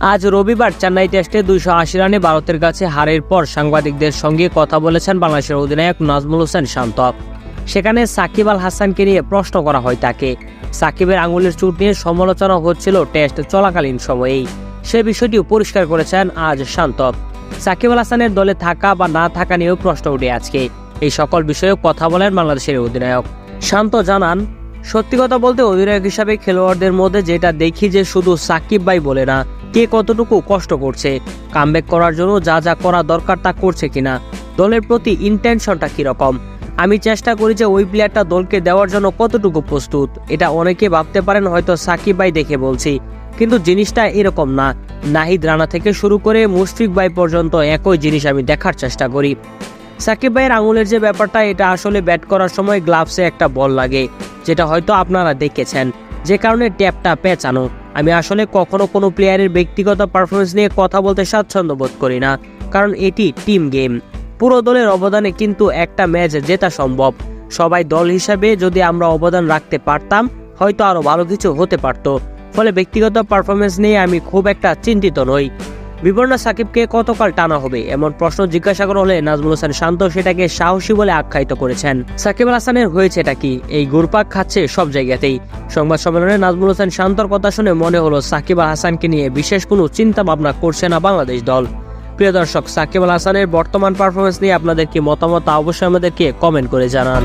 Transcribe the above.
আজ রবিবার চেন্নাই টেস্টে দুইশো আশি রানে ভারতের কাছে হারের পর সাংবাদিকদের সঙ্গে কথা বলেছেন বাংলাদেশের অধিনায়ক নাজমুল হোসেন শান্ত সেখানে সাকিব আল হাসানকে নিয়ে প্রশ্ন করা হয় তাকে। সাকিবের আঙুলের চুট নিয়ে সমালোচনা হচ্ছিল টেস্ট চলাকালীন সময়েই। সে বিষয়টিও পরিষ্কার করেছেন আজ শান্ত সাকিব আল হাসানের দলে থাকা বা না থাকা নিয়েও প্রশ্ন উঠে আজকে। এই সকল বিষয়ে কথা বলেন বাংলাদেশের অধিনায়ক। শান্ত জানান, সত্যি কথা বলতে অধিনায়ক হিসাবে খেলোয়াড়দের মধ্যে যেটা দেখি যে শুধু সাকিব ভাই বলে না কে কতটুকু কষ্ট করছে? কামব্যাক করার জন্য যা যা করা দরকার তা করছে কিনা? দলের প্রতি ইন্টেনশনটা কীরকম? আমি চেষ্টা করি যে ওই প্লেয়ারটা দলকে দেওয়ার জন্য কতটুকু প্রস্তুত। এটা অনেকে ভাবতে পারেন, হয়তো সাকিব ভাই দেখে বলছি। কিন্তু জিনিসটা এরকম না। নাহিদ রানা থেকে শুরু করে মুশফিক ভাই পর্যন্ত একই জিনিস আমি দেখার চেষ্টা করি। সাকিব ভাইয়ের আঙুলের যে ব্যাপারটা, এটা আসলে ব্যাট করার সময় গ্লাভসে একটা বল লাগে, যেটা হয়তো আপনারা দেখেছেন। যে কারণে ট্যাপটা পেঁচানো। আমি আসলে কখনো কোনো প্লেয়ারের ব্যক্তিগত পারফরমেন্স নিয়ে কথা বলতে স্বাচ্ছন্দ্য বোধ করি না, কারণ এটি টিম গেম পুরো দলের অবদানে কিন্তু একটা ম্যাচ জেতা সম্ভব। সবাই দল হিসাবে যদি আমরা অবদান রাখতে পারতাম, হয়তো আরও ভালো কিছু হতে পারত। ফলে ব্যক্তিগত পারফরমেন্স নিয়ে আমি খুব একটা চিন্তিত নই। বিবর্ণা সাকিবকে কতকাল টানা হবে? এমন প্রশ্ন জিজ্ঞাসা করা হলে নাজমুল হোসেন শান্ত, সেটাকে সাহসী বলে আখ্যায়িত করেছেন। সাকিব আল হাসানের হয়েছে এটা কি? এই ঘুরপাক খাচ্ছে সব জায়গাতেই। সংবাদ সম্মেলনে নাজমুল হোসেন শান্তর কথা শুনে মনে হলো সাকিব আল হাসানকে নিয়ে বিশেষ কোনো চিন্তা ভাবনা করছে না বাংলাদেশ দল। প্রিয় দর্শক, সাকিব আল হাসানের বর্তমান পারফরমেন্স নিয়ে আপনাদের কি মতামত অবশ্যই আমাদেরকে কমেন্ট করে জানান।